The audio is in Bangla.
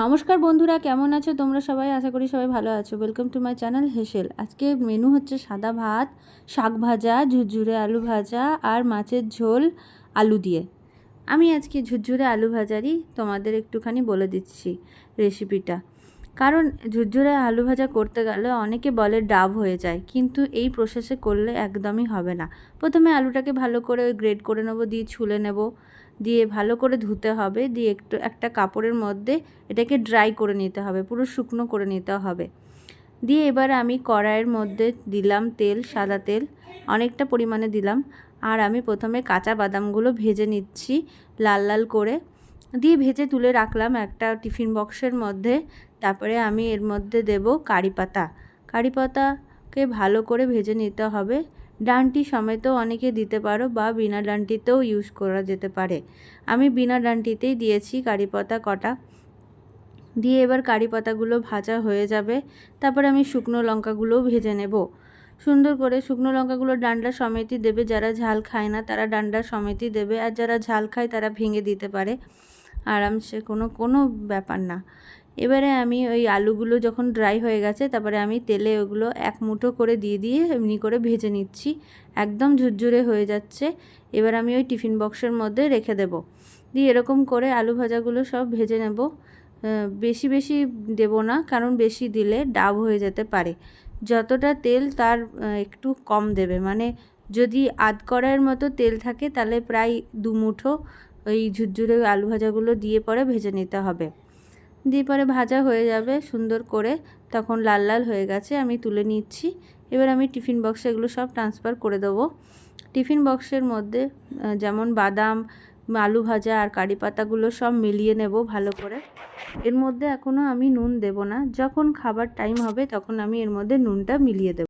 নমস্কার বন্ধুরা, কেমন আছো? তোমরা সবাই আশা করি সবাই ভালো আছো। ওয়েলকাম টু মাই চ্যানেল হেসেল আজকে মেনু হচ্ছে সাদা ভাত, শাক ভাজা, ঝুরঝুরে আলু ভাজা আর মাছের ঝোল আলু দিয়ে। আমি আজকে ঝুরঝুরে আলু ভাজারই তোমাদের একটুখানি বলে দিচ্ছি রেসিপিটা কারণ ঝুরঝুরে আলু ভাজা করতে গেলে অনেকে বলে ডাব হয়ে যায়, কিন্তু এই প্রসেসে করলে একদমই হবে না। প্রথমে আলুটাকে ভালো করে গ্রেড করে নেব, দিয়ে ছুলে নেব। দিয়ে ভালো করে ধুতে হবে, দিয়ে একটু একটা কাপড়ের মধ্যে এটাকে ড্রাই করে নিতে হবে, পুরো শুকনো করে নিতে হবে। দিয়ে এবার আমি কড়াইয়ের মধ্যে দিলাম তেল, সাদা তেল, অনেকটা পরিমাণে দিলাম। আর আমি প্রথমে কাঁচা বাদামগুলো ভেজে নিচ্ছি লাল লাল করে। দিয়ে ভেজে তুলে রাখলাম একটা টিফিন বক্সের মধ্যে। তারপরে আমি এর মধ্যে দেব কারি পাতা। কারি পাতাকে ভালো করে ভেজে নিতে হবে। ডান্টি সমেতও অনেকে দিতে পারো বা বিনা ডান্টিতেও ইউজ করা যেতে পারে। আমি বিনা ডান্টিতেই দিয়েছি কারি পাতা কটা। দিয়ে এবার কারি পাতাগুলো ভাজা হয়ে যাবে। তারপরে আমি শুকনো লঙ্কাগুলোও ভেজে নেব। সুন্দর করে শুকনো লঙ্কাগুলো ডান্ডা সমেতই দেবে। যারা ঝাল খায় না তারা ডান্ডা সমেতই দেবে। আর যারা ঝাল খায় তারা ভেঙে দিতে পারে। আরামসে কোনো কোনো ব্যাপার না। এবারে আমি ওই আলুগুলো যখন ড্রাই হয়ে গেছে, তারপরে আমি তেলে ওগুলো এক মুঠো করে দিয়ে দিয়ে এমনি করে ভেজে নিচ্ছি। একদম ঝুরঝুরে হয়ে যাচ্ছে। এবার আমি ওই টিফিন বক্সের মধ্যে রেখে দেব। দিয়ে এরকম করে আলু ভাজাগুলো সব ভেজে নেব। বেশি বেশি দেব না, কারণ বেশি দিলে ডাব হয়ে যেতে পারে। যতটা তেল তার একটু কম দেবে। মানে যদি আধ কড়াইয়ের মতো তেল থাকে, তাহলে প্রায় দু মুঠো ওই ঝুরঝুরে আলু ভাজাগুলো দিয়ে পরে ভেজে নিতে হবে। দিয়ে পরে ভাজা হয়ে যাবে সুন্দর করে, তখন লাল লাল হয়ে গেছে, আমি তুলে নিচ্ছি। এবার আমি টিফিন বক্সে এগুলো সব ট্রান্সফার করে দেবো। টিফিন বক্সের মধ্যে যেমন বাদাম, আলু ভাজা আর কারি পাতাগুলো সব মিলিয়ে নেব ভালো করে। এর মধ্যে এখনও আমি নুন দেব না, যখন খাবার টাইম হবে তখন আমি এর মধ্যে নুনটা মিলিয়ে দেব।